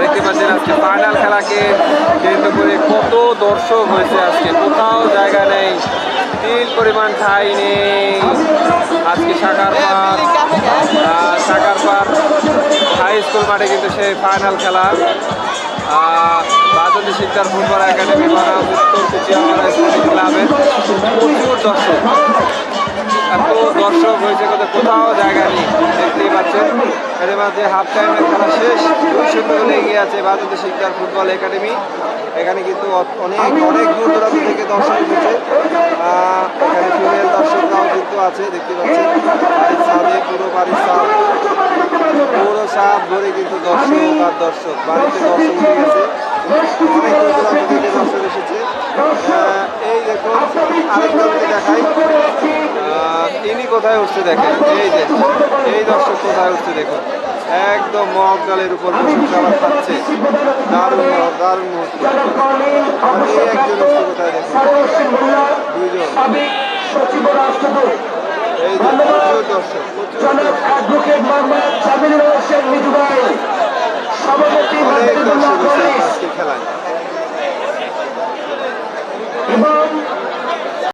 দেখতে পাচ্ছেন আজকে ফাইনাল খেলাকে কেন্দ্র করে কত দর্শক হয়েছে আজকে। কোথাও জায়গা নেই তিল পরিমাণ ঠাই নেই। আজকে সাকার পার সাকার পার হাই স্কুল মাঠে কিন্তু সেই ফাইনাল খেলা। বাদী শিকদার ফুটবল একাডেমি বনাম উত্তর কুচিয়াপাড়া স্পোর্টিং ক্লাবের প্রচুর দর্শক। এত দর্শক হয়েছে কোথাও কোথাও জায়গা নেই। দেখতেই পাচ্ছেন, এর মাঝে হাফ টাইমের খেলা শেষ দুই শূন্য এগিয়ে আছে বাদী শিকদার ফুটবল একাডেমি। এখানে কিন্তু অনেক অনেক দূর দূরান্ত থেকে দর্শক এসেছে। এখানে ফিমেল দর্শকরাও কিন্তু আছে, দেখতে পাচ্ছেন। বাড়ির সামনে পুরো বাড়ির সাম পুরো সাপ ধরে কিন্তু দর্শক আর দর্শক, বাড়িতে দর্শক হয়ে গেছে। অনেক দূর দূরান্ত থেকে দর্শক এসেছে। এই দেখুন, আরেকটা যদি দেখাই। কোথায় উঠছে দেখেন? এই যে, এই দর্শক কোথায় উঠছে দেখুন। একদম মগ ডালের উপর বসে খাচ্ছে। দারুণ দারুণ একজন কোথায় দেখুন? দুজন এই যে, প্রচুর দর্শক। অনেক দর্শক আজকে খেলায়।